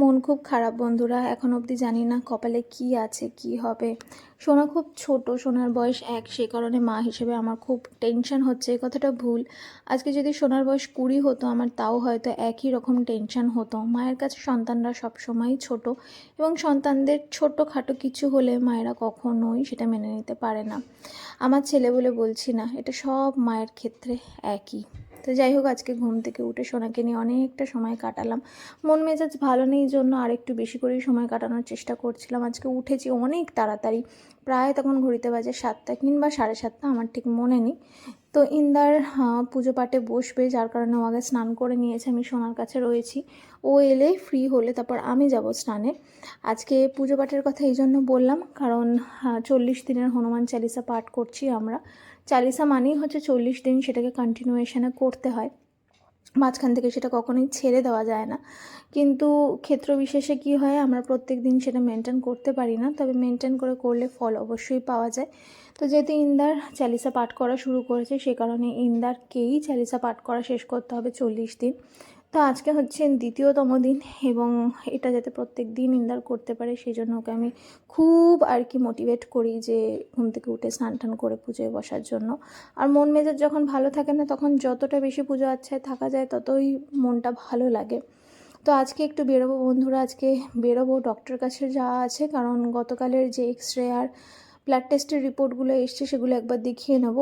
মন খুব খারাপ বন্ধুরা, এখন অবধি জানি না কপালে কি আছে, কি হবে। সোনা খুব ছোট, সোনার বয়স এক, সে কারণে মা হিসেবে আমার খুব টেনশন হচ্ছে, এই কথাটা ভুল। আজকে যদি সোনার বয়স কুড়ি হতো, আমার তাও হয়তো একই রকম টেনশন হতো। মায়ের কাছে সন্তানরা সবসময়ই ছোট এবং সন্তানদের ছোটোখাটো কিছু হলে মায়েরা কখনোই সেটা মেনে নিতে পারে না। আমার ছেলে বলে বলছি না, এটা সব মায়ের ক্ষেত্রে একই। তো যাই হোক, আজকে ঘুম থেকে উঠে সোনাকে নিয়ে অনেকটা সময় কাটালাম। মন মেজাজ ভালো নেই জন্য আর একটু বেশি করেই সময় কাটানোর চেষ্টা করছিলাম। আজকে উঠেছি অনেক তাড়াতাড়ি। প্রায় তখন ঘড়িতে বাজে সাতটা কিংবা সাড়ে সাতটা, আমার ঠিক মনে নেই। তো ইন্দার আহ, পুজো পাঠে বসবে যার কারণে ও আগে স্নান করে নিয়েছে আমি সোনার কাছে রয়েছি। ও এলে ফ্রি হলে তারপর আমি যাব স্নানে। আজকে পুজো পাঠের কথা এই জন্য বললাম কারণ চল্লিশ দিনের হনুমান চালিসা পাঠ করছি আমরা। চালিসা মানেই হচ্ছে চল্লিশ দিন সেটাকে কন্টিনিউয়েশনে করতে হয়। মাঝখান থেকে সেটা কখনোই ছেড়ে দেওয়া যায় না। কিন্তু ক্ষেত্র বিশেষে কী হয় আমরা প্রত্যেক দিন সেটা মেনটেন করতে পারি না। তবে মেনটেন করে করলে ফল অবশ্যই পাওয়া যায়। তো যেহেতু ইন্দার চালিসা পাঠ করা শুরু করেছে, সে কারণে ইন্দারকেই চালিসা পাঠ করা শেষ করতে হবে চল্লিশ দিন। তো আজকে হচ্ছে দ্বিতীয়তম দিন এবং এটা যাতে প্রত্যেক দিন ইন্দার করতে পারে, সেই জন্য ওকে আমি খুব আর কি মোটিভেট করি যে ঘুম থেকে উঠে স্নান টান করে পুজোয় বসার জন্য। আর মন মেজাজ যখন ভালো থাকে না, তখন যতটা বেশি পুজো আচ্ছায় থাকা যায়, ততই মনটা ভালো লাগে। তো আজকে একটু বেরোবো বন্ধুরা, আজকে বেরোবো ডক্টর কাছে যাওয়া আছে, কারণ গতকালের যে এক্স রে আর ব্লাড টেস্টের রিপোর্টগুলো এসছে, সেগুলো একবার দেখিয়ে নেব।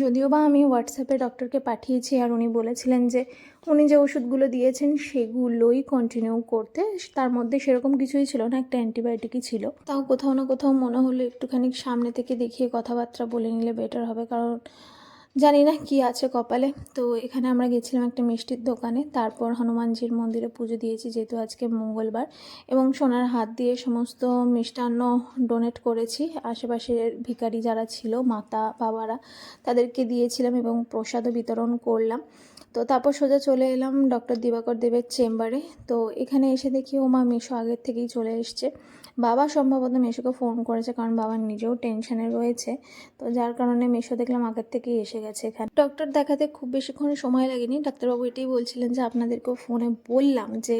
যদিও বা আমি হোয়াটসঅ্যাপে ডক্টরকে পাঠিয়েছি আর উনি বলেছিলেন যে, উনি যে ওষুধগুলো দিয়েছেন সেগুলোই কন্টিনিউ করতে, তার মধ্যে সেরকম কিছুই ছিল না, একটা অ্যান্টিবায়োটিকই ছিল। তাও কোথাও না কোথাও মনে হলো একটুখানি সামনে থেকে দেখিয়ে কথাবার্তা বলে নিলে বেটার হবে, কারণ জানি না কি আছে কপালে। তো এখানে আমরা গেছিলাম একটা মিষ্টির দোকানে। তারপর হনুমানজির মন্দিরে পুজো দিয়েছি যেহেতু আজকে মঙ্গলবার। এবং সোনার হাত দিয়ে সমস্ত মিষ্টান্ন ডোনেট করেছি। আশেপাশের ভিখারি যারা ছিল, মাতা, বাবারা, তাদেরকে দিয়েছিলাম এবং প্রসাদও বিতরণ করলাম। তো তারপর সোজা চলে এলাম ডক্টর দিবাকর দেবের চেম্বারে। তো এখানে এসে দেখি ও মা মেশো আগের থেকেই চলে এসছে। বাবা সম্ভবত মেশোকে ফোন করেছে, কারণ বাবা নিজেও টেনশনে রয়েছে। তো যার কারণে মেশো দেখলাম আগের থেকেই এসে গেছে এখানে। ডক্টর দেখাতে খুব বেশিক্ষণ সময় লাগেনি। ডাক্তারবাবু এটাই বলছিলেন যে, আপনাদেরকেও ফোনে বললাম যে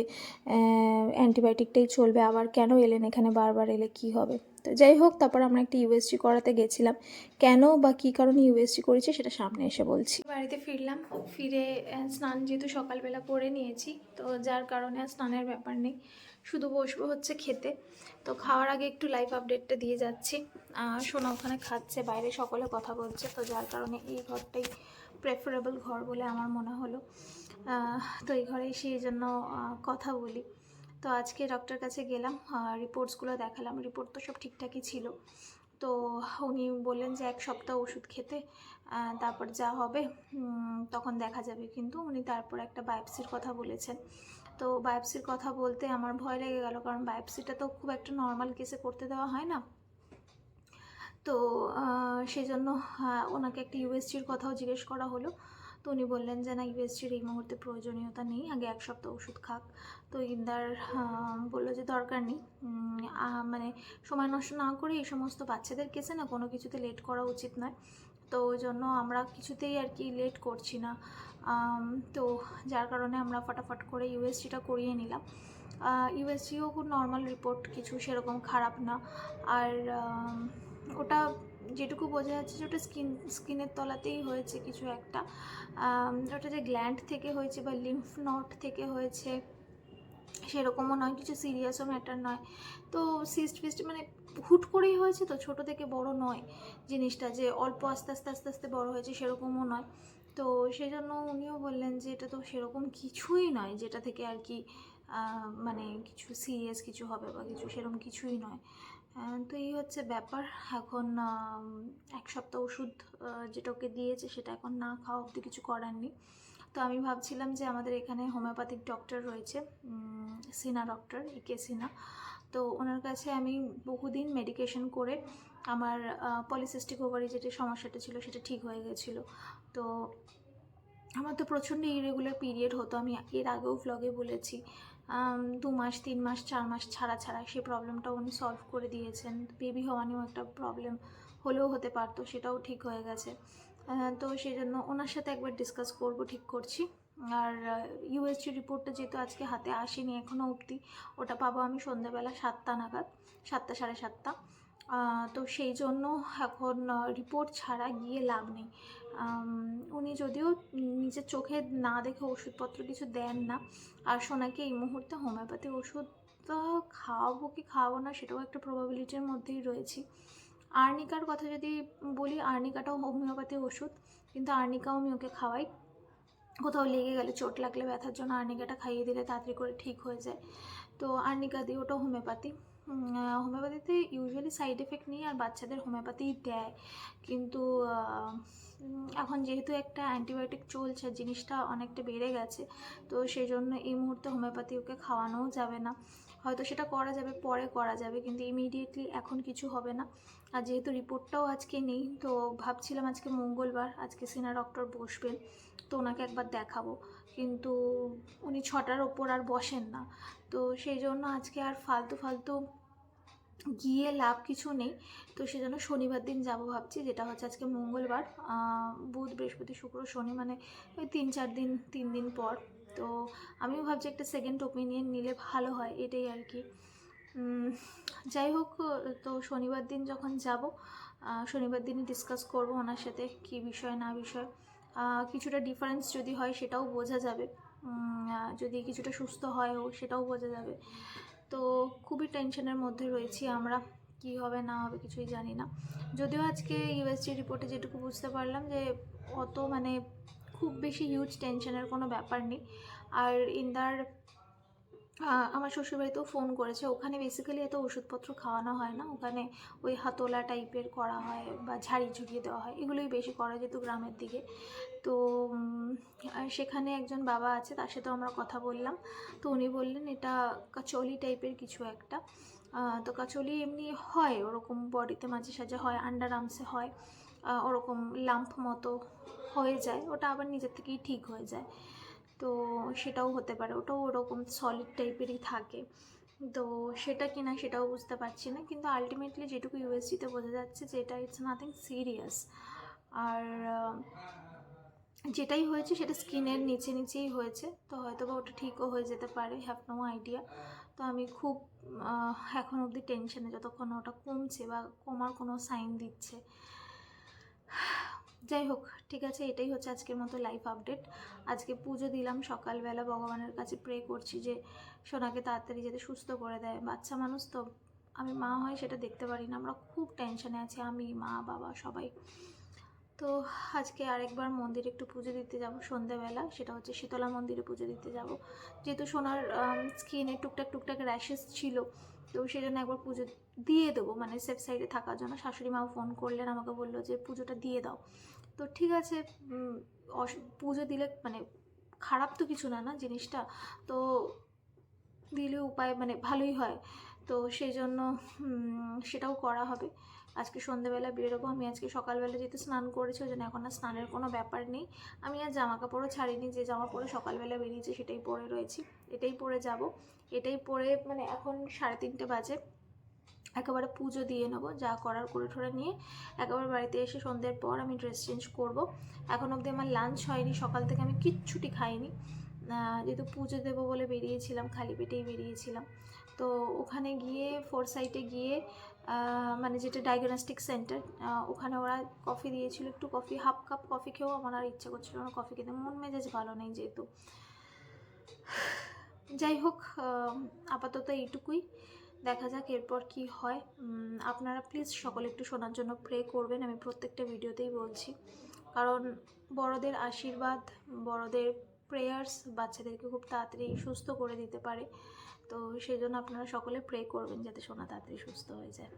অ্যান্টিবায়োটিকটাই চলবে, আবার কেন এলেন এখানে বারবার এলে কি হবে? তো যাই হোক, তারপর আমরা একটা ইউএসজি করাতে গেছিলাম। কেন বা কী কারণে ইউএসজি করেছি সেটা সামনে এসে বলছি। বাড়িতে ফিরলাম, ফিরে স্নান যেহেতু সকালবেলা করে নিয়েছি, তো যার কারণে স্নানের ব্যাপার নেই। শুধু বসবো হচ্ছে খেতে। তো খাওয়ার আগে একটু লাইভ আপডেটটা দিয়ে যাচ্ছি। সোনা ওখানে খাচ্ছে, বাইরে সকলে কথা বলছে, তো যার কারণে এই ঘরটাই প্রেফারেবল ঘর বলে আমার মনে হলো। তো এই ঘরে সেই জন্য কথা বলি। তো আজকে ডক্টর কাছে গেলাম রিপোর্টসগুলো দেখালাম রিপোর্ট তো সব ঠিকঠাকই ছিল। তো উনি বললেন যে এক সপ্তাহ ওষুধ খেতে তারপর যা হবে তখন দেখা যাবে। কিন্তু উনি তারপর একটা বায়োপসির কথা বলেছেন। তো বায়োপসির কথা বলতে আমার ভয় লেগে গেল কারণ বায়োপসিটা তো খুব একটা নর্মাল কেসে করতে দেওয়া হয় না। তো সেই জন্য আহ, ওনাকে একটা ইউএসজির কথাও জিজ্ঞেস করা হলো। তো উনি বললেন যে না ইউএসজির এই মুহূর্তে প্রয়োজনীয়তা নেই আগে এক সপ্তাহ ওষুধ খাক। তো ইন্দার বলল যে দরকার নেই। মানে সময় নষ্ট না করে এই সমস্ত বাচ্চাদের কেসে না কোনো কিছুতে লেট করা উচিত নয়। তো ওই জন্য আমরা কিছুতেই আর কি লেট করছি না। তো যার কারণে আমরা ফটাফট করে ইউএসজিটা করিয়ে নিলাম। ইউএসজিও খুব নর্মাল রিপোর্ট কিছু সেরকম খারাপ না। আর ওটা যেটুকু বোঝা যাচ্ছে যে ওটা স্কিন স্কিনের তলাতেই হয়েছে কিছু একটা। ওটা যে গ্ল্যান্ড থেকে হয়েছে বা লিম্ফ নট থেকে হয়েছে, সেরকমও নয়, কিছু সিরিয়াসও ম্যাটার নয়। তো সিস্ট ফিস্ট মানে হুট করেই হয়েছে তো, ছোট থেকে বড় নয় জিনিসটা। যে অল্প আস্তে আস্তে আস্তে আস্তে বড় হয়েছে সেরকমও নয়। তো সেই জন্য উনিও বললেন যে এটা তো সেরকম কিছুই নয় যেটা থেকে আর কি মানে কিছু সিরিয়াস কিছু হবে বা কিছু সেরকম কিছুই নয়। তো এই হচ্ছে ব্যাপার। এখন এক সপ্তাহ ওষুধ যেটা ওকে দিয়েছে সেটা এখন না খাওয়া অব্দি কিছু করার নেই তো আমি ভাবছিলাম যে আমাদের এখানে হোমিওপ্যাথিক ডক্টর রয়েছে সিনা ডক্টর কে সিনা। তো ওনার কাছে আমি বহুদিন মেডিকেশন করে আমার পলিসিস্টিক ওভারি যেটা সমস্যাটা ছিল সেটা ঠিক হয়ে গেছিল। তো আমার তো প্রচণ্ড ইরেগুলার পিরিয়ড হতো। আমি এর আগেও ভ্লগে বলেছি দু মাস, তিন মাস, চার মাস ছাড়া ছাড়া সেই প্রবলেমটা উনি সলভ করে দিয়েছেন। বেবি হওয়া নিয়েও একটা প্রবলেম হলেও হতে পারতো, সেটাও ঠিক হয়ে গেছে। তো সেই জন্য ওনার সাথে একবার ডিসকাস করব, ঠিক করছি। আর ইউএসজি রিপোর্টটা যেহেতু আজকে হাতে আসেনি এখনও অবধি, ওটা পাবো আমি সন্ধ্যাবেলা সাতটা নাগাদ, সাতটা, সাড়ে সাতটা। তো সেই জন্য এখন রিপোর্ট ছাড়া গিয়ে লাভ নেই। উনি যদিও নিজের চোখে না দেখে ওষুধপত্র কিছু দেন না, আর সোনাকে এই মুহূর্তে হোমিওপ্যাথি ওষুধ খাওয়াবো কি খাওয়াবো না সেটাও একটা প্রবাবিলিটির মধ্যেই রয়েছি। আর্নিকার কথা যদি বলি, আর্নিকাটাও হোমিওপ্যাথি ওষুধ, কিন্তু আর্নিকাও আমি ওকে খাওয়াই। কোথাও লেগে গেলে, চোট লাগলে ব্যথার জন্য আর্নিকাটা খাইয়ে দিলে তাড়াতাড়ি করে ঠিক হয়ে যায়। তো আর্নিকা দিয়ে ওটাও হোমিওপ্যাথি। হোমিওপ্যাথিতে ইউজুয়ালি সাইড এফেক্ট নেই আর বাচ্চাদের হোমিওপ্যাথি দেয়। কিন্তু এখন যেহেতু একটা অ্যান্টিবায়োটিক চলছে, জিনিসটা অনেকটা বেড়ে গেছে, তো সেই জন্য এই মুহূর্তে হোমিওপ্যাথি ওকে খাওয়ানোও যাবে না। হয়তো সেটা করা যাবে, পরে করা যাবে, কিন্তু ইমিডিয়েটলি এখন কিছু হবে না। আর যেহেতু রিপোর্টটাও আজকে নেই, তো ভাবছিলাম আজকে মঙ্গলবার, আজকে সিনা ডক্টর বসবেন, তো ওনাকে একবার দেখাবো। কিন্তু উনি ছটার ওপর আর বসেন না। তো সেই জন্য আজকে আর ফালতু ফালতু গিয়ে লাভ কিছু নেই। তো সেজন্য শনিবার দিন যাব ভাবছি, যেটা হচ্ছে আজকে মঙ্গলবার বুধ, বৃহস্পতি, শুক্র, শনি মানে ওই তিন চার দিন, তিন দিন পর। তো আমিও ভাবছি একটা সেকেন্ড ওপিনিয়ন নিলে ভালো হয়, এটাই আর কি। যাই হোক, তো শনিবার দিন যখন যাব শনিবার দিনই ডিসকাস করব ওনার সাথে, কী বিষয় না বিষয়। কিছুটা ডিফারেন্স যদি হয় সেটাও বোঝা যাবে। যদি কিছুটা সুস্থ হয়, ও সেটাও বোঝা যাবে। তো খুবই টেনশনের মধ্যে রয়েছি আমরা। কি হবে, না হবে কিছুই জানি না। যদিও আজকে ইউএসজি রিপোর্টে যেটুকু বুঝতে পারলাম যে অত মানে খুব বেশি হিউজ টেনশনের কোনো ব্যাপার নেই। আর ইন্দার আমার শ্বশুরবাড়িতেও ফোন করেছে। ওখানে বেসিক্যালি এত ওষুধপত্র খাওয়ানো হয় না। ওখানে ওই হাতোলা টাইপের করা হয় বা ঝাড়ি ঝুঁকিয়ে দেওয়া হয়। এগুলোই বেশি করা যেত গ্রামের দিকে। তো সেখানে একজন বাবা আছে, তার সাথেও আমরা কথা বললাম। তো উনি বললেন, এটা কাচলি টাইপের কিছু একটা। তো কাচলি এমনি হয়, ওরকম বডিতে মাঝে সাঝে হয় আন্ডার আর্মসে হয়। ওরকম লাম্প মতো হয়ে যায়। ওটা আবার নিজের থেকেই ঠিক হয়ে যায়। তো সেটাও হতে পারে, ওটাও ওরকম সলিড টাইপেরই থাকে। তো সেটা কি না সেটাও বুঝতে পারছি না, কিন্তু আলটিমেটলি যেটুকু ইউএসজিতে বোঝা যাচ্ছে যে এটা ইটস নাথিং সিরিয়াস আর যেটাই হয়েছে সেটা স্কিনের নিচে নিচেই হয়েছে, তো হয়তো বা ওটা ঠিকও হয়ে যেতে পারে হ্যাভ নো আইডিয়া তো আমি খুব এখন অবধি টেনশনে যতক্ষণ ওটা কমছে বা কমার কোনো সাইন দিচ্ছে। যাই হোক ঠিক আছে, এটাই হচ্ছে আজকের মতো লাইফ আপডেট আজকে পুজো দিলাম সকালবেলা, ভগবানের কাছে প্রে করছি যে সোনাকে তাড়াতাড়ি যাতে সুস্থ করে দেয়। বাচ্চা মানুষ তো, আমি মা হয় সেটা দেখতে পারি না, আমরা খুব টেনশনে আছি, আমি, মা, বাবা, সবাই। তো আজকে আরেকবার মন্দিরে একটু পুজো দিতে যাব সন্ধেবেলা, সেটা হচ্ছে শীতলা মন্দিরে পুজো দিতে যাব। যেহেতু সোনার স্কিনে টুকটাক টুকটাক র্যাশেস ছিল তো সেই জন্য একবার পুজো দিয়ে দেবো। মানে সেফ সাইডে থাকার জন্য শাশুড়ি মাও ফোন করলেন, আমাকে বলল যে পুজোটা দিয়ে দাও। তো ঠিক আছে পুজো দিলে মানে খারাপ তো কিছু না না জিনিসটা? তো দিলে উপায় মানে ভালোই হয়। তো সেই জন্য সেটাও করা হবে। আজকে সন্ধ্যেবেলা বেরোবো, আমি আজকে সকালবেলা যেহেতু স্নান করেছি, ওই জন্য এখন আর স্নানের কোনো ব্যাপার নেই। আমি আর জামা কাপড়ও ছাড়িনি, যে জামা পরে সকালবেলা বেরিয়েছে সেটাই পরে রয়েছি, এটাই পরে যাব। এটাই পরে মানে এখন সাড়ে তিনটে বাজে। একেবারে পুজো দিয়ে নেব, যা করার করে ঠোরে নিয়ে একেবারে বাড়িতে এসে সন্ধ্যের পর আমি ড্রেস চেঞ্জ করব। এখন অবধি আমার লাঞ্চ হয়নি, সকাল থেকে আমি কিচ্ছুটি খাইনি। যেহেতু পুজো দেবো বলে বেরিয়েছিলাম, খালি পেটেই বেরিয়েছিলাম। তো ওখানে গিয়ে ফোর সাইটে গিয়ে মানে যেটা ডায়াগনস্টিক সেন্টার ওখানে ওরা কফি দিয়েছিল, একটু কফি হাফ কাপ কফি খেয়েও আমার আর ইচ্ছা করছিল না কফি খেতে। মন মেজাজ ভালো নেই যেহেতু। যাই হোক আপাতত এইটুকুই। দেখা যাক এরপর কি হয়। আপনারা প্লিজ সকলে একটু শোনার জন্য প্রে করবেন। আমি প্রত্যেকটা ভিডিওতেই বলছি। কারণ বড়দের আশীর্বাদ, বড়দের প্রেয়ার্স বাচ্চাদেরকে খুব তাড়াতাড়ি সুস্থ করে দিতে পারে। তো সেই জন্য আপনারা সকলে প্রে করবেন যাতে সোনা তাড়াতাড়ি সুস্থ হয়ে যায়।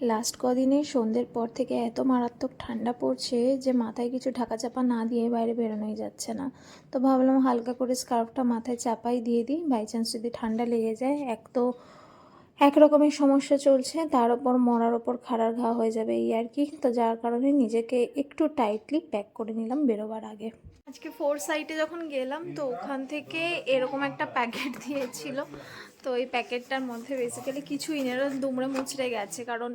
লাস্ট কদিনে সন্ধ্যের পর থেকে এত মারাত্মক ঠান্ডা পড়ছে যে মাথায় কিছু ঢাকা চাপা না দিয়ে বাইরে বেরোনোই যাচ্ছে না। তো ভাবলাম হালকা করে স্কার্ফটা মাথায় চাপাই দিয়ে দিই। বাই চান্স যদি ঠান্ডা লেগে যায়, এক তো এক রকমের সমস্যা চলছে, তার ওপর মরার ওপর খাড়ার ঘা হয়ে যাবে এই আর কি। তো যার কারণে নিজেকে একটু টাইটলি প্যাক করে নিলাম বেরোবার আগে। আজকে ফোর সাইটে যখন গেলাম, তো ওখান থেকে এরকম একটা প্যাকেট দিয়েছিল। তো এই প্যাকেটটার মধ্যে বেসিক্যালি কিছু এটা দুমড়ে মুচড়ে গেছে, কারণ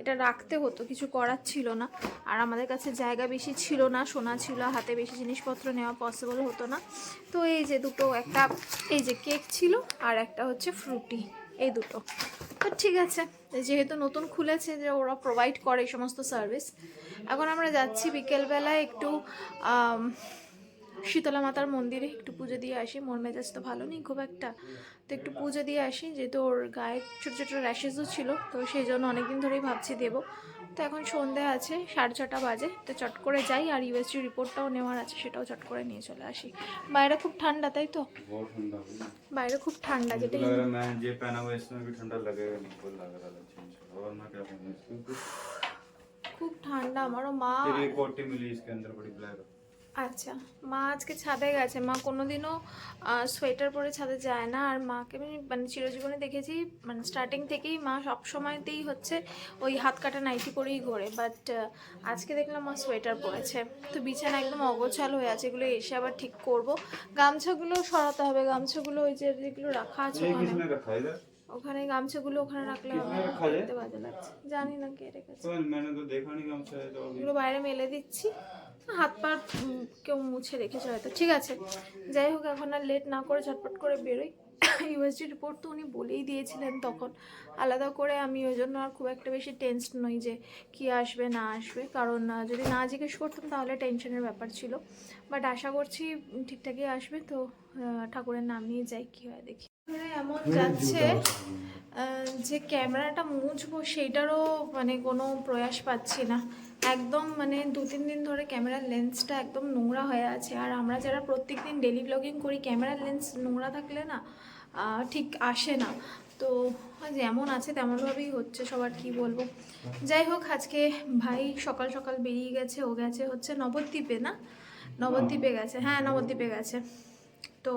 এটা রাখতে হতো, কিছু করার ছিল না। আর আমাদের কাছে জায়গা বেশি ছিল না, সোনা ছিল, হাতে বেশি জিনিসপত্র নেওয়া পসিবল হতো না। তো এই যে দুটো একটা, এই যে কেক ছিল আর একটা হচ্ছে ফ্রুটি এই দুটো। তো ঠিক আছে, যেহেতু নতুন খুলেছে যে ওরা প্রোভাইড করে এই সমস্ত সার্ভিস এখন আমরা যাচ্ছি বিকেলবেলায় একটু শীতলা মাতার মন্দিরে একটু পুজো দিয়ে আসি। মন মেজাজ তো ভালো নেই খুব একটা। তো একটু পুজো দিয়ে আসি যেহেতু ওর গায়ে ছোটো ছোটো র্যাশেসও ছিল তো সেই জন্য অনেকদিন ধরেই ভাবছি দেবো। তো এখন সন্ধে আছে সাড়ে ছটা বাজে তো চট করে যাই আর ইউএসজি রিপোর্টটাও নেওয়ার আছে সেটাও চট করে নিয়ে চলে আসি। বাইরে খুব ঠান্ডা তাই তো? বাইরে খুব ঠান্ডা যেটা খুব ঠান্ডা আমারও মা আচ্ছা মা আজকে ছাদে গেছে। মা কোনোদিনও সোয়েটার পরে ছাদে যায় না। আর মাকে আমি মানে চিরজীবনে দেখেছি মানে স্টার্টিং থেকেই মা সব সময়তেই হচ্ছে ওই হাত কাটা নাইটি পরেই ঘোরে। বাট আজকে দেখলাম মা সোয়েটার পরেছে। তো বিছানা একদম অগোছাল হয়ে আছে এগুলো এসে আবার ঠিক করব। গামছাগুলো সরাতে হবে। গামছাগুলো ওই যে যেগুলো রাখা আছে ওখানে। ওখানে গামছাগুলো ওখানে রাখলে বাজে লাগছে। জানি না কে রেখেছে। বাইরে মেলে দিচ্ছি। হাত পা কেউ মুছে রেখেছে হয়তো। ঠিক আছে। যাই হোক এখন আর লেট না করে ঝটপট করে বেরোই। ইউএসজি রিপোর্ট তো উনি বলেই দিয়েছিলেন তখন। আলাদা করে আমি ওই জন্য আর খুব একটা বেশি টেনসড নই যে কি আসবে না আসবে। কারণ যদি না জিজ্ঞেস করতাম তাহলে টেনশনের ব্যাপার ছিল। বাট আশা করছি ঠিকঠাকই আসবে। তো ঠাকুরের নাম নিয়ে যাই কী হয় দেখি। এমন যাচ্ছে যে ক্যামেরাটা মুছবো সেইটারও মানে কোনো প্রয়াস পাচ্ছি না। একদম মানে দু তিন দিন ধরে ক্যামেরার লেন্সটা একদম নোংরা হয়ে আছে। আর আমরা যারা প্রত্যেক দিন ডেলি ব্লগিং করি ক্যামেরার লেন্স নোংরা থাকলে না ঠিক আসে না। তো যেমন আছে তেমনভাবেই হচ্ছে সবার কি বলব। যাই হোক আজকে ভাই সকাল সকাল বেরিয়ে গেছে ও গেছে হচ্ছে নবদ্বীপে না? নবদ্বীপে গেছে হ্যাঁ নবদ্বীপে গেছে। তো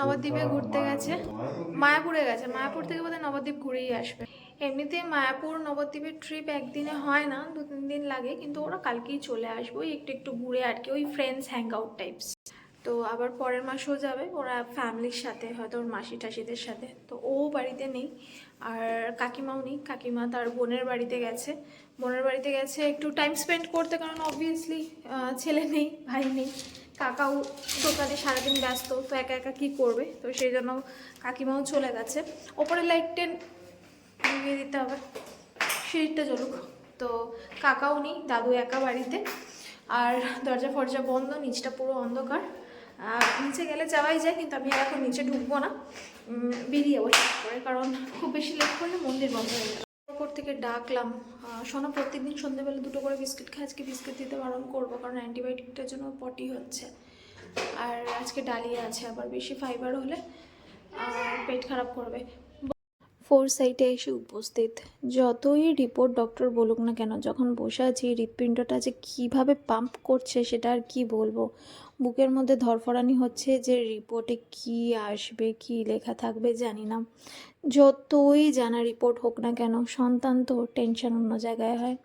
নবদ্বীপে ঘুরতে গেছে। মায়াপুরে গেছে মায়াপুর থেকে বোধহয় নবদ্বীপ ঘুরেই আসবে। এমনিতে মায়াপুর নবদ্বীপের ট্রিপ একদিনে হয় না দু তিন দিন লাগে, কিন্তু ওরা কালকেই চলে আসব একটু একটু ঘুরে আর কি, ওই ফ্রেন্ডস হ্যাং আউট টাইপস তো আবার পরের মাসেও যাবে, ওরা ফ্যামিলির সাথে, হয়তো ওর মাসি টাসিদের সাথে, তো ও বাড়িতে নেই, আর কাকিমাও নেই, কাকিমা তার বোনের বাড়িতে গেছে, বোনের বাড়িতে গেছে, একটু টাইম স্পেন্ড করতে, কারণ অবভিয়াসলি ছেলে নেই, ভাই নেই, কাকাও দোকানে সারাদিন ব্যস্ত, তো একা একা কী করবে, তো সেই জন্য কাকিমাও চলে গেছে। ওপরে লাইট টেন নিভিয়ে দিতে হবে। সিঁড়িটা জ্বলুক। তো কাকাও নেই, দাদু একা বাড়িতে। আর দরজা ফরজা বন্ধ, নিচটা পুরো অন্ধকার। আর নিচে গেলে যাওয়াই যায়, কিন্তু আমি এখন নিচে ঢুকবো না। বেরিয়ে যাব করে, কারণ খুব বেশি লেট করলে মন্দির বন্ধ হয়ে যাবে। ওপর থেকে ডাকলাম সোনা প্রত্যেকদিন সন্ধ্যেবেলা দুটো করে বিস্কিট খাই। আজকে বিস্কিট দিতে বারণ করব, কারণ অ্যান্টিবায়োটিকটার জন্য পটি হচ্ছে। আর আজকে ডালিয়া আছে, আবার বেশি ফাইবার হলে পেট খারাপ করবে। ফোর সাইটে এসে উপস্থিত। যতই রিপোর্ট ডক্টর বলুক না কেন, যখন বসে আছি, হৃৎপিণ্ডটা যে কীভাবে পাম্প করছে সেটা আর কি বলব? বুকের মধ্যে ধরফরানি হচ্ছে যে রিপোর্টে কি আসবে, কি লেখা থাকবে জানি না। যতই জানা রিপোর্ট হোক না কেন, সন্তান তো টেনশন অন্য জায়গায় হয়।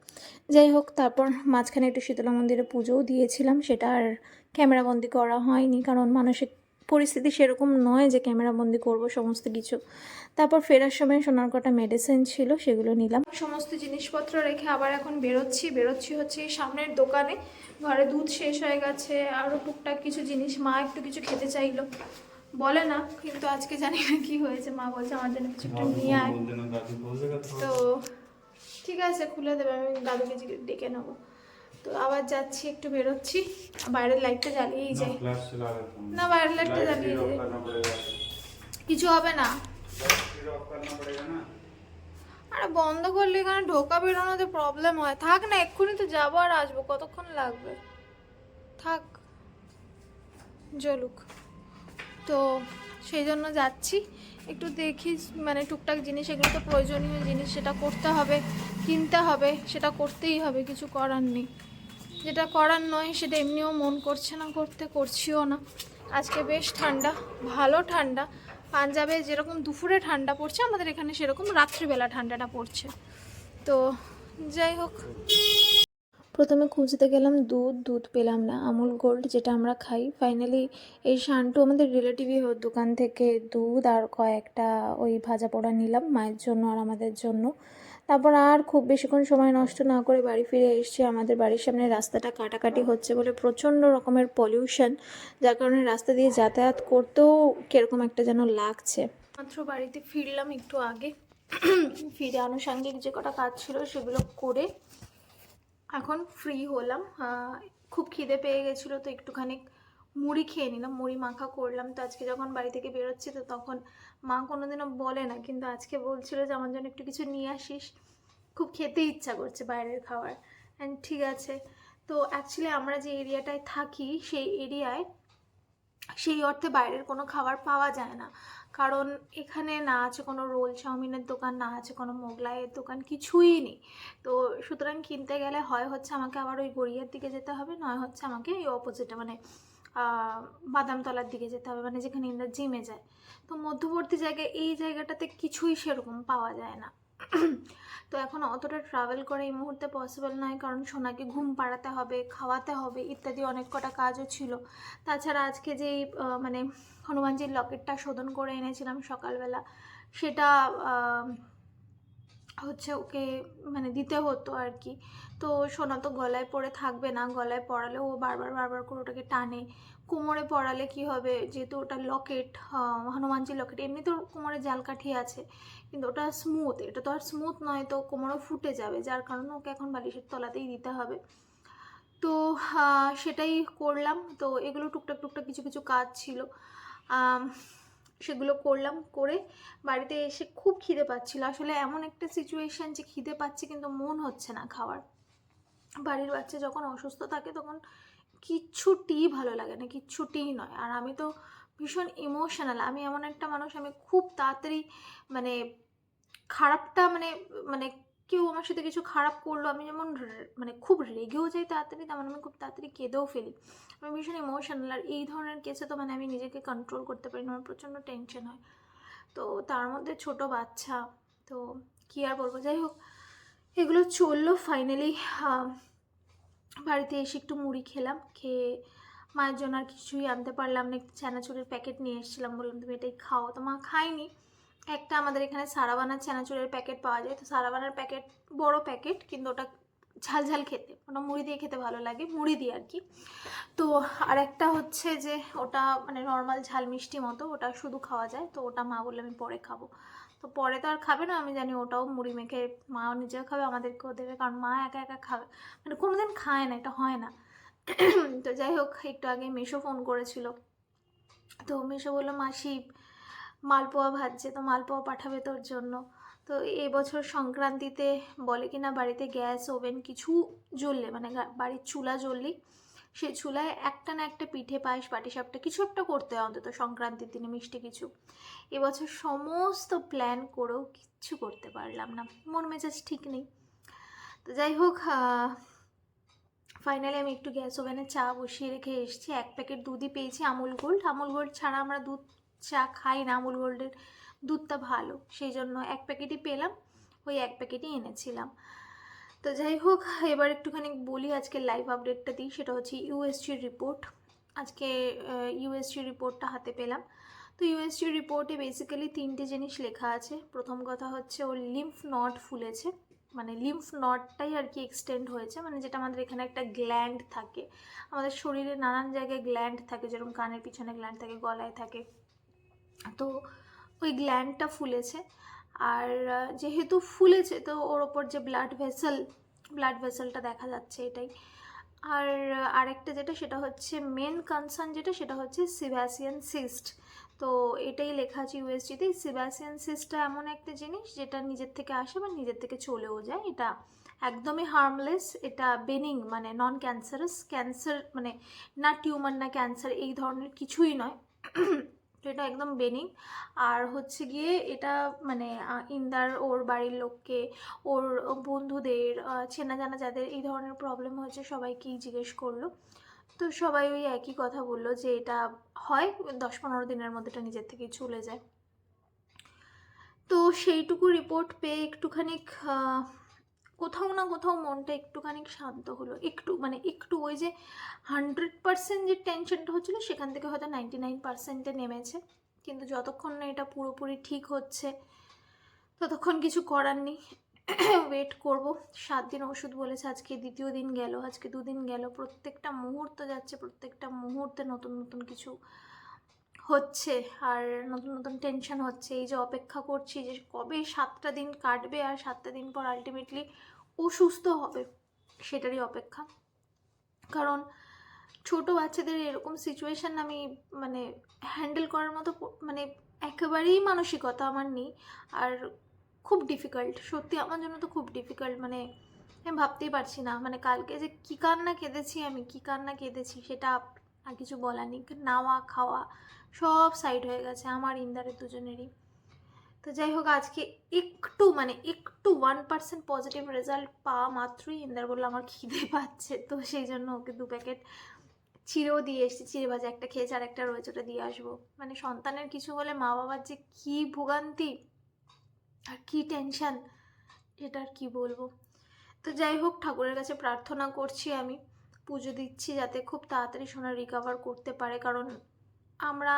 যাই হোক, তারপর মাঝখানে একটু শীতলা মন্দিরে পুজোও দিয়েছিলাম, সেটা আর ক্যামেরাবন্দি করা হয়নি, কারণ মানসিক পরিস্থিতি সেরকম নয় যে ক্যামেরাবন্দি করব সমস্ত কিছু। তারপর ফেরার সময় সোনার কটা মেডিসিন ছিল সেগুলো নিলাম। সমস্ত জিনিসপত্র রেখে আবার এখন বেরোচ্ছি। বেরোচ্ছি হচ্ছে সামনের দোকানে। ঘরে দুধ শেষ হয়ে গেছে। আরও টুকটাক কিছু জিনিস মা একটু কিছু খেতে চাইলো। বলে না কিন্তু আজকে জানি না কি হয়েছে। মা বলছে আমার জন্য কিছু একটু নিয়ে আয়। তো ঠিক আছে খুলে দেবে আমি দাদুকে ডেকে নেব। তো আবার যাচ্ছি একটু বেরোচ্ছি। বাইরের লাইটটা জ্বালিয়েই যাই। না বাইরের লাইটটা জ্বালিয়ে যাই কিছু হবে না। আরে বন্ধ করলে এখানে ঢোকা বেরোনোতে প্রবলেম হয়। থাক না এক্ষুনি তো যাব আর আসব। কতক্ষণ লাগবে? থাক জলুক তো সেই জন্য যাচ্ছি। একটু দেখি মানে টুকটাক জিনিস এগুলো তো প্রয়োজনীয় জিনিস সেটা করতে হবে। কিনতে হবে, সেটা করতেই হবে, কিছু করার নেই। যেটা করার নয়, সেটা এমনিও মন করছে না, করতে করছিও না। আজকে বেশ ঠান্ডা, ভালো ঠান্ডা। পাঞ্জাবে যেরকম দুপুরে ঠান্ডা পড়ছে, আমাদের এখানে সেরকম রাত্রিবেলা ঠান্ডাটা পড়ছে। তো যাই হোক। প্রথমে খুঁজতে গেলাম দুধ দুধ পেলাম না, আমুল গোল্ড যেটা আমরা খাই। ফাইনালি এই শান্টু আমাদের রিলেটিভই হোক দোকান থেকে দুধ আর কয়েকটা ওই ভাজা পোড়া নিলাম, মায়ের জন্য আর আমাদের জন্য। তারপর আর খুব বেশিক্ষণ সময় নষ্ট না করে বাড়ি ফিরে এসেছি। আমাদের বাড়ির সামনে রাস্তাটা কাটাকাটি হচ্ছে বলে প্রচণ্ড রকমের পলিউশন যার কারণে রাস্তা দিয়ে যাতায়াত করতেও কীরকম একটা যেন লাগছে। মাত্র বাড়িতে ফিরলাম একটু আগে। ফিরে আনুষঙ্গিক যে কটা কাজ ছিল সেগুলো করে এখন ফ্রি হলাম। খুব খিদে পেয়ে গেছিল তো একটুখানি মুড়ি খেয়ে নিলাম, মুড়ি মাখা করলাম। তো আজকে যখন বাড়ি থেকে বেরোচ্ছি তো তখন মা কোনোদিনও বলে না, কিন্তু আজকে বলছিল যে আমার জন্য একটু কিছু নিয়ে আসিস। খুব খেতে ইচ্ছা করছে বাইরের খাবার। অ্যান্ড ঠিক আছে। তো অ্যাকচুয়ালি আমরা যে এরিয়াটায় থাকি, সেই এরিয়ায় সেই অর্থে বাইরের কোনো খাবার পাওয়া যায় না। কারণ এখানে না আছে কোনো রোল চাউমিনের দোকান, না আছে কোনো মোগলাইয়ের দোকান, কিছুই নেই। তো সুতরাং কিনতে গেলে হয় হচ্ছে আমাকে আবার ওই গড়িয়ার দিকে যেতে হবে, নয় হচ্ছে আমাকে এই অপোজিটে মানে বাদামতলার দিকে যেতে হবে মানে যেখানে ইন্দ্রা জিমে যায়। তো মধ্যবর্তী জায়গায় এই জায়গাটাতে কিছুই সেরকম পাওয়া যায় না। তো এখন অতটা ট্রাভেল করা এই মুহূর্তে পসিবল নয়, কারণ সোনাকে ঘুম পাড়াতে হবে, খাওয়াতে হবে, ইত্যাদি অনেক কটা কাজও ছিল। তাছাড়া আজকে যেই মানে হনুমানজির লকেটটা শোধন করে এনেছিলাম সকালবেলা, সেটা হচ্ছে ওকে মানে দিতে হতো আর কি। তো সোনা তো গলায় পড়ে থাকবে না, গলায় পড়ালে ও বারবার বারবার করে ওটাকে টানে। কোমরে পড়ালে কি হবে? যেহেতু ওটা লকেট হনুমানজির লকেট এমনি তো কোমরে জালকাঠি আছে, কিন্তু ওটা স্মুথ এটা তো আর স্মুথ নয়, তো কোমরও ফুটে যাবে, যার কারণে ওকে এখন বালিশের তলাতেই দিতে হবে। তো সেটাই করলাম। তো এগুলো টুকটাক টুকটাক কিছু কিছু কাজ ছিল। সেগুলো করলাম, করে বাড়িতে এসে খুব খিদে পাচ্ছিল। আসলে এমন একটা সিচুয়েশান যে খিদে পাচ্ছে কিন্তু মন হচ্ছে না খাওয়ার। বাড়ির বাচ্চা যখন অসুস্থ থাকে তখন কিচ্ছুটি ভালো লাগে না কিচ্ছুটিই নয়। আর আমি তো ভীষণ ইমোশনাল আমি এমন একটা মানুষ, আমি খুব তাড়াতাড়ি মানে খারাপটা মানে মানে কেউ আমার সাথে কিছু খারাপ করল, আমি যেমন মানে খুব রেগেও যাই তাড়াতাড়ি, তেমন আমি খুব তাড়াতাড়ি কেঁদেও ফেলি। আমি ভীষণ ইমোশনাল আর এই ধরনের কেসে তো মানে আমি নিজেকে কন্ট্রোল করতে পারি না, আমার প্রচণ্ড টেনশন হয়। তো তার মধ্যে ছোট বাচ্চা, তো কী আর বলব? যাই হোক, এগুলো চলল ফাইনালি বাড়িতে এসে একটু মুড়ি খেলাম, খেয়ে মায়ের জন্য আর কিছুই আনতে পারলাম না, একটু চানাচুরের প্যাকেট নিয়ে এসেছিলাম, বললাম তুমি এটাই খাও। তো মা খায়নি একটা আমাদের এখানে সারাবানার চানাচুরের প্যাকেট পাওয়া যায়। তো সারাবানার প্যাকেট, বড় প্যাকেট, কিন্তু ওটা ঝাল ঝাল খেতে। ওটা মুড়ি দিয়ে খেতে ভালো লাগে, মুড়ি দিয়ে আর কি। তো আর একটা হচ্ছে যে ওটা মানে নর্মাল ঝাল মিষ্টি মতো, ওটা শুধু খাওয়া যায়। তো ওটা মা বললে আমি পরে খাব। তো পরে তো আর খাবে না, আমি জানি ওটাও মুড়ি মেখে মাও নিজেও খাবে, আমাদেরকেও দেবে। কারণ মা একা একা খাবে মানে কোনোদিন খায় না, এটা হয় না। তো যাই হোক, একটু আগে মেশো ফোন করেছিল। তো মেশো বলল, মাসি মালপোয়া ভাজছে, তো মালপোয়া পাঠাবে তোর জন্য। তো এবছর সংক্রান্তিতে বলে কি না বাড়িতে গ্যাস, ওভেন কিছু জ্বললে মানে বাড়ির চুলা জ্বললেই সে চুলায় একটা না একটা পিঠে, পায়েস পাটিসাপটা কিছু একটা করতে হয় অন্তত সংক্রান্তির দিনে মিষ্টি কিছু। এবছর সমস্ত প্ল্যান করেও কিচ্ছু করতে পারলাম না। মন মেজাজ ঠিক নেই। তো যাই হোক ফাইনালি আমি একটু গ্যাস, ওভেনে চা বসিয়ে রেখে এসেছি। এক প্যাকেট দুধই পেয়েছি, আমুল গোল্ড। আমুল গোল্ড ছাড়া আমরা দুধ চা খাই না আমুল গোল্ডের, দুধটা ভালো। সেই জন্য এক প্যাকেটই পেলাম, ওই এক প্যাকেটই এনেছিলাম। তো যাই হোক, এবার একটুখানি বলি, আজকে লাইভ আপডেটটা দিই, সেটা হচ্ছে ইউএসজির রিপোর্ট আজকে ইউএসজি রিপোর্টটা হাতে পেলাম। তো ইউএসজি রিপোর্টে বেসিক্যালি তিনটে জিনিস লেখা আছে। প্রথম কথা হচ্ছে, ওর লিম্ফ নট ফুলেছে। মানে লিম্ফ নটটাই আর কি এক্সটেন্ড হয়েছে। মানে যেটা আমাদের এখানে একটা গ্ল্যান্ড থাকে। আমাদের শরীরে নানান জায়গায় গ্ল্যান্ড থাকে, যেরকম কানের পিছনে গ্ল্যান্ড থাকে, গলায় থাকে। তো ওই গ্ল্যান্ডটা ফুলেছে। আর যেহেতু ফুলেছে, তো ওর ওপর যে ব্লাড ভেসেল ব্লাড ভেসেলটা দেখা যাচ্ছে এটাই। আর, আরেকটা যেটা, সেটা হচ্ছে মেন কনসার্ন যেটা, সেটা হচ্ছে সিভাসিয়ান সিস্ট তো এটাই লেখা আছে ইউএসজিতে সিভাসিয়ান সিস্টটা এমন একটা জিনিস, যেটা নিজের থেকে আসে বা নিজের থেকে চলেও যায়। এটা একদমই হার্মলেস এটা বেনিং মানে নন ক্যান্সারাস ক্যান্সার মানে না টিউমার না ক্যান্সার এই ধরনের কিছুই নয়। এটা একদম বেনিং আর হচ্ছে গিয়ে এটা মানে ইন্দার ওর বাড়ির লোককে, ওর বন্ধুদের চেনা জানা যাদের এই ধরনের প্রবলেম হয়েছে সবাইকেই জিজ্ঞেস করল। তো সবাই ওই একই কথা বলল যে এটা হয়, দশ পনেরো দিনের মধ্যে এটা নিজের থেকেই চলে যায়। তো সেইটুকু রিপোর্ট পেয়ে একটুখানি কোথাও না কোথাও মনটা একটুখানি শান্ত হলো। একটু মানে একটু ওই যে হান্ড্রেড পার্সেন্ট যে টেনশনটা হচ্ছিল, সেখান থেকে হয়তো নাইনটি নাইন পার্সেন্টে নেমেছে। কিন্তু যতক্ষণ না এটা পুরোপুরি ঠিক হচ্ছে, ততক্ষণ কিছু করার নেই। ওয়েট করব। সাত দিন ওষুধ বলেছে, আজকে দ্বিতীয় দিন গেল, আজকে দুদিন গেল। প্রত্যেকটা মুহূর্ত যাচ্ছে, প্রত্যেকটা মুহূর্তে নতুন নতুন কিছু হচ্ছে আর নতুন নতুন টেনশন হচ্ছে। এই যে অপেক্ষা করছি যে কবে সাতটা দিন কাটবে আর সাতটা দিন পর আলটিমেটলি ও সুস্থ হবে, সেটারই অপেক্ষা। কারণ ছোট বাচ্চাদের এরকম সিচুয়েশন আমি মানে হ্যান্ডেল করার মতো মানে একেবারেই মানসিকতা আমার নেই। আর খুব ডিফিকাল্ট সত্যি আমার জন্য তো খুব ডিফিকাল্ট মানে আমি ভাবতেই পারছি না। মানে কালকে যে কী কান্না কেঁদেছি আমি, কী কান্না কেঁদেছি, সেটা আর কিছু বলার নেই। নাওয়া, খাওয়া সব সাইড হয়ে গেছে, আমার ইন্দারের দুজনেরই। তো যাই হোক, আজকে একটু মানে একটু ওয়ান পার্সেন্ট পজিটিভ রেজাল্ট পাওয়া মাত্রই ইন্দার বলল, আমার খিদে পাচ্ছে। তো সেই জন্য ওকে দু প্যাকেট চিড়েও দিয়ে এসেছি, চিড়ে ভাজা একটা খেয়েছে আর একটা রয়েছে ওটা দিয়ে আসব। মানে সন্তানের কিছু হলে মা বাবার যে কী ভোগান্তি আর কী টেনশন এটা আর কী বলব? তো যাই হোক, ঠাকুরের কাছে প্রার্থনা করছি আমি। পুজো দিচ্ছি যাতে খুব তাড়াতাড়ি সোনা রিকভার করতে পারে, কারণ আমরা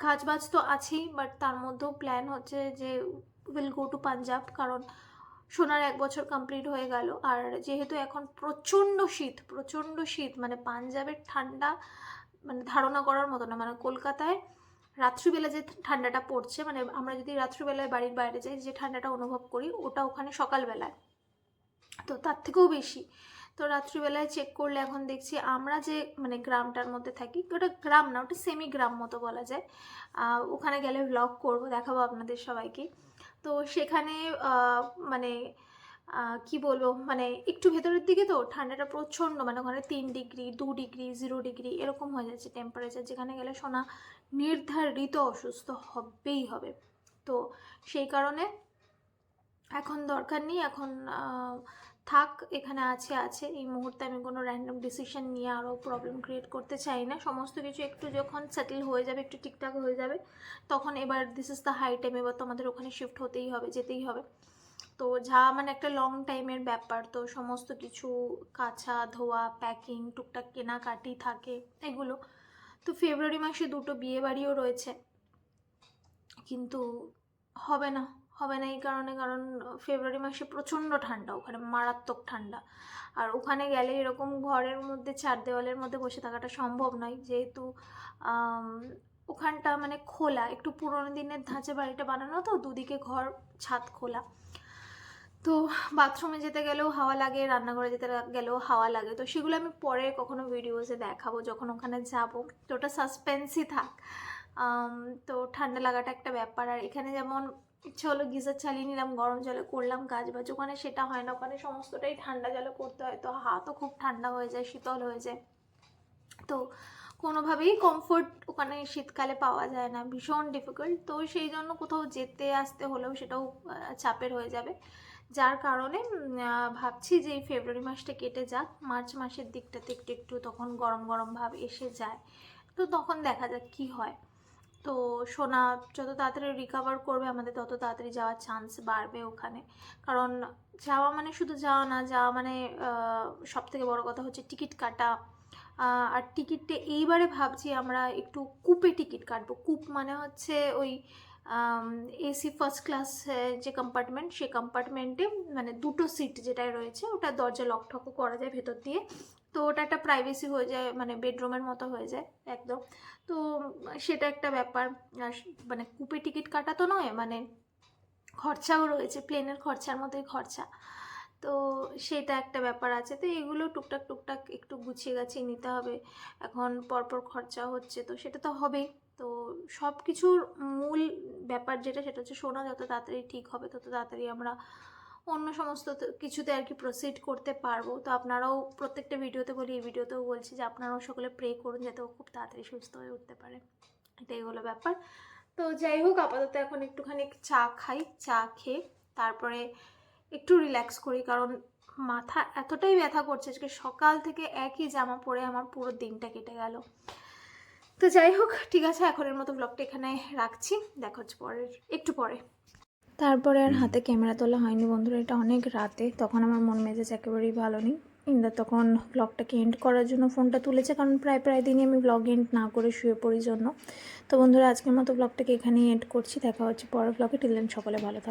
কাজ বাজ তো আছেই বাট তার মধ্যেও প্ল্যান হচ্ছে যে উইল গো টু পাঞ্জাব কারণ সোনার এক বছর কমপ্লিট হয়ে গেল। আর যেহেতু এখন প্রচণ্ড শীত প্রচণ্ড শীত মানে পাঞ্জাবের ঠান্ডা মানে ধারণা করার মতো না মানে কলকাতায় রাত্রিবেলা যে ঠান্ডাটা পড়ছে মানে আমরা যদি রাত্রিবেলায় বাড়ির বাইরে যাই, যে ঠান্ডাটা অনুভব করি, ওটা ওখানে সকালবেলায়। তো তার থেকেও বেশি। তো রাত্রিবেলায় চেক করলে এখন দেখছি আমরা যে মানে গ্রামটার মধ্যে থাকি, ওটা গ্রাম না, ওটা সেমি গ্রাম মতো বলা যায়। ওখানে গেলে ব্লগ করব, দেখাবো আপনাদের সবাইকে। তো সেখানে মানে কি বলব মানে একটু ভেতরের দিকে তো, ঠান্ডাটা প্রচণ্ড মানে ওখানে তিন ডিগ্রি, দু ডিগ্রি জিরো ডিগ্রি, এরকম হয়ে যাচ্ছে টেম্পারেচার যেখানে গেলে সোনা নির্ধারিত অসুস্থ হবেই হবে। তো সেই কারণে এখন দরকার নেই, এখন থাক, এখানে আছে আছে। এই মুহূর্তে আমি কোনো র্যান্ডম ডিসিশন নিয়ে আরও প্রবলেম ক্রিয়েট করতে চাই না। সমস্ত কিছু একটু যখন সেটেল হয়ে যাবে, একটু ঠিকঠাক হয়ে যাবে, তখন এবার this is the high time এবার তো আমাদের ওখানে শিফট হতেই হবে, যেতেই হবে। তো যা মানে একটা লং টাইমের ব্যাপার। তো সমস্ত কিছু কাছা ধোয়া প্যাকিং টুকটাক কেনাকাটি থাকে, এগুলো। তো ফেব্রুয়ারি মাসে দুটো বিয়ে বাড়িও রয়েছে। কিন্তু হবে না। হবে না এই কারণে, কারণ ফেব্রুয়ারি মাসে প্রচণ্ড ঠান্ডা, ওখানে মারাত্মক ঠান্ডা। আর ওখানে গেলে এরকম ঘরের মধ্যে, চার দেওয়ালের মধ্যে বসে থাকাটা সম্ভব নয়। যেহেতু ওখানটা মানে খোলা, একটু পুরোনো দিনের ধাঁচে বাড়িটা বানানো তো, দুদিকে ঘর, ছাদ খোলা। তো বাথরুমে যেতে গেলেও হাওয়া লাগে, রান্নাঘরে যেতে গেলেও হাওয়া লাগে। তো সেগুলো আমি পরে কখনো ভিডিওসে দেখাবো, যখন ওখানে যাব। তো ওটা সাসপেন্সই থাক। তো ঠান্ডা লাগাটা একটা ব্যাপার। আর এখানে যেমন ইচ্ছা হলো গিজার চালিয়ে নিলাম, গরম জলে করলাম কাজ বাজ ওখানে সেটা হয় না, ওখানে সমস্তটাই ঠান্ডা জলে করতে হয়, তো হাতও খুব ঠান্ডা হয়ে যায়, শীতল হয়ে যায়। তো কোনোভাবেই কমফোর্ট ওখানে শীতকালে পাওয়া যায় না, ভীষণ ডিফিকাল্ট তো সেই জন্য কোথাও যেতে আসতে হলেও সেটাও চাপের হয়ে যাবে। যার কারণে ভাবছি যে এই ফেব্রুয়ারি মাসটা কেটে যাক, মার্চ মাসের দিকটাতে একটু একটু তখন গরম গরম ভাব এসে যায়, তো তখন দেখা যাক কি হয়। তো সোনা যত তাড়াতাড়ি রিকভার করবে আমাদের তত তাড়াতাড়ি যাওয়ার চান্স বাড়বে ওখানে। কারণ যাওয়া মানে শুধু যাওয়া না, যাওয়া মানে সব থেকে বড় কথা হচ্ছে টিকিট কাটা। আর টিকিটটা এইবারে ভাবছি আমরা একটু কুপে টিকিট কাটবো। কুপ মানে হচ্ছে ওই এসি ফার্স্ট ক্লাস যে কম্পার্টমেন্ট সেই কম্পার্টমেন্টে মানে দুটো সিট যেটাই রয়েছে, ওটা দরজা লক ঠকও করা যায় ভেতর দিয়ে। তো ওটা একটা প্রাইভেসি হয়ে যায় মানে বেডরুমের মতো হয়ে যায়, একদম। তো সেটা একটা ব্যাপার। আর মানে কুপে টিকিট কাটা তো নয় মানে খরচাও রয়েছে প্লেনের খরচার মতোই খরচা। তো সেটা একটা ব্যাপার আছে। তো এগুলো টুকটাক টুকটাক একটু গুছিয়ে গাছিয়ে নিতে হবে। এখন পরপর খরচা হচ্ছে, তো সেটা তো হবেই। তো সব কিছুর মূল ব্যাপার যেটা, সেটা হচ্ছে সোনা যত তাড়াতাড়ি ঠিক হবে, তত তাড়াতাড়ি আমরা অন্য সমস্ত কিছুতে আর কি প্রসিড করতে পারব। তো আপনারাও প্রত্যেকটা ভিডিওতে বলি, এই ভিডিওতেও বলছি যে আপনারাও সকলে প্রে করুন যাতে ও খুব তাড়াতাড়ি সুস্থ হয়ে উঠতে পারে। এটাই হলো ব্যাপার। তো যাই হোক, আপাতত এখন একটুখানি চা খাই, চা খেয়ে তারপরে একটু রিল্যাক্স করি কারণ মাথা এতটাই ব্যথা করছে আজকে সকাল থেকে একই জামা পরে আমার পুরো দিনটা কেটে গেল। তো যাই হোক, ঠিক আছে, এখনের মতো ব্লগটা এখানে রাখছি। দেখা হচ্ছে পরের, একটু পরে। তারপরে আর হাতে ক্যামেরা তোলা হয়নি বন্ধুরা এটা অনেক রাতে। তখন আমার মন মেজাজ একেবারেই ভালো নেই। ইন্দা তখন ব্লগটাকে এন্ড করার জন্য ফোনটা তুলেছে কারণ প্রায় প্রায় দিনই আমি ব্লগ এন্ড না করে শুয়ে পড়ি জন্য। তো বন্ধুরা আজকের মতো ব্লগটাকে এখানেই এন্ড করছি। দেখা হচ্ছে পরের ব্লগে টিলেন সকলে ভালো থাকবে